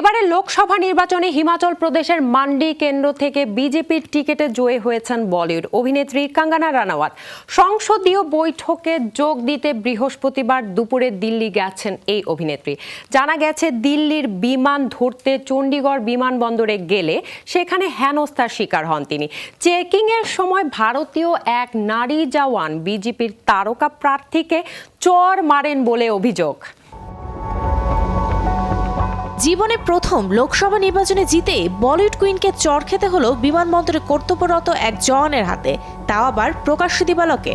এবারে লোকসভা নির্বাচনে হিমাচল প্রদেশের মান্ডি কেন্দ্র থেকে বিজেপির টিকিটে জয়ী হয়েছেন বলিউড অভিনেত্রী কাঙ্গানা রানাওয়াত। সংসদীয় বৈঠকে যোগ দিতে বৃহস্পতিবার দুপুরে দিল্লি গেছেন এই অভিনেত্রী। জানা গেছে, দিল্লির বিমান ধরতে চণ্ডীগড় বিমানবন্দরে গেলে সেখানে হেনস্থার শিকার হন তিনি। চেকিংয়ের সময় ভারতীয় এক নারী জওয়ান বিজেপির তারকা প্রার্থীকে চর মারেন বলে অভিযোগ। জীবনে প্রথম লোকসভা নির্বাচনে জিতে বলিউড কুইনকে চর খেতে হলো বিমানবন্দরে কর্তব্যরত এক জওয়ানের হাতে। তাও আবার প্রকাশ্য দিবালকে।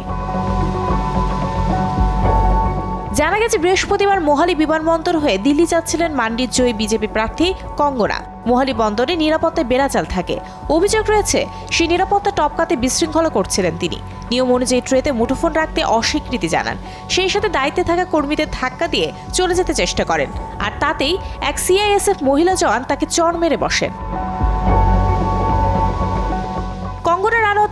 জানা গেছে, বৃহস্পতিবার মোহালি বিমানবন্দর হয়ে দিল্লি যাচ্ছিলেন মান্ডির জয়ী বিজেপি প্রার্থী কঙ্গনা। মোহালি বন্দরে নিরাপত্তায় বেড়াচাল থাকে। অভিযোগ রয়েছে, সেই নিরাপত্তা টপকাতে বিশৃঙ্খলা করছিলেন তিনি। নিয়ম অনুযায়ী ট্রেতে মুঠোফোন রাখতে অস্বীকৃতি জানান। সেই সাথে দায়িত্বে থাকা কর্মীদের ধাক্কা দিয়ে চলে যেতে চেষ্টা করেন। আর তাতেই এক সিআইএসএফ মহিলা জওয়ান তাকে চড় মেরে বসেন।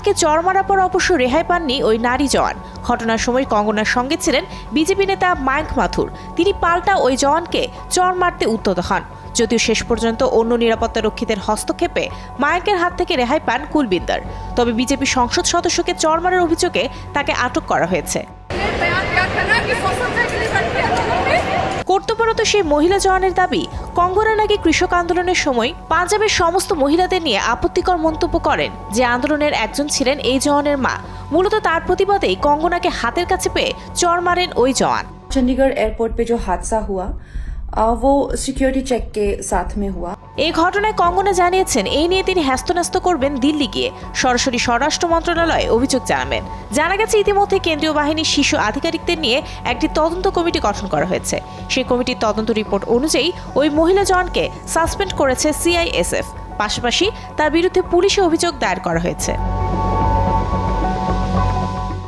কঙ্গনা চর মারার পর অবশ্য রেহাই পাননি ওই নারী জওয়ান। ঘটনার সময় কঙ্গনার সঙ্গে ছিলেন বিজেপি নেতা মায়ঙ্ক মাথুর। তিনি পাল্টা ওই জওয়ানকে চর মারতে উদ্যত হন। যদিও শেষ পর্যন্ত অন্য নিরাপত্তা রক্ষীদের হস্তক্ষেপে মায়ঙ্কের হাত থেকে রেহাই পান কুলবিন্দার। তবে বিজেপি সংসদ সদস্যকে চর মারার অভিযোগে তাকে আটক করা হয়েছে। কর্তব্যরত সেই মহিলা জওয়ানের দাবি কঙ্গনা নাকি কৃষক আন্দোলনের সময় পাঞ্জাবের সমস্ত মহিলাদের নিয়ে আপত্তিকর মন্তব্য করেন যে আন্দোলনের একজন ছিলেন এই জওয়ানের মা মূলত তার প্রতিবাদেই কঙ্গনাকে হাতের কাছে পেয়ে চর মারেন ওই জওয়ান चंडीगढ़ एयरपोर्ट पे जो हादसा हुआ अ, वो सिक्योरिटी चेक के साथ में हुआ এই ঘটনায় কঙ্গনা জানিয়েছেন, এই নিয়ে তিনি হ্যাস্তন্যস্ত করবেন দিল্লি গিয়ে, সরাসরি স্বরাষ্ট্র মন্ত্রণালয়ে অভিযোগ জানাবেন। জানা গেছে, ইতিমধ্যে কেন্দ্রীয় বাহিনীর শিশু আধিকারিকদের নিয়ে একটি তদন্ত কমিটি গঠন করা হয়েছে। সেই কমিটির তদন্ত রিপোর্ট অনুযায়ী, ওই মহিলা জনকে সাসপেন্ড করেছে সিআইএসএফ। পাশাপাশি, তার বিরুদ্ধে পুলিশে অভিযোগ দায়ের করা হয়েছে।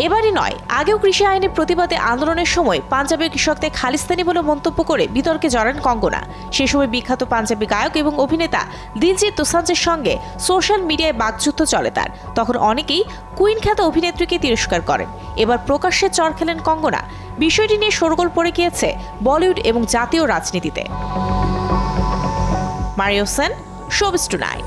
এবারই নয়, আগেও কৃষি আইনের প্রতিবাদে আন্দোলনের সময় পাঞ্জাবের কৃষকদের খালিস্তানি বলে মন্তব্য করে বিতর্কে জড়ান কঙ্গনা। সে সময় বিখ্যাত পাঞ্জাবি গায়ক এবং অভিনেতা দিলজিৎ দোসাঞ্জের সঙ্গে সোশ্যাল মিডিয়ায় বাকযুদ্ধ চলে তার। তখন অনেকেই কুইন খ্যাত অভিনেত্রীকে তিরস্কার করেন। এবার প্রকাশ্যে চর খেলেন কঙ্গনা। বিষয়টি নিয়ে শোরগোল পড়ে গিয়েছে বলিউড এবং জাতীয় রাজনীতিতে। মারিও সেন শোবিস টুনাইট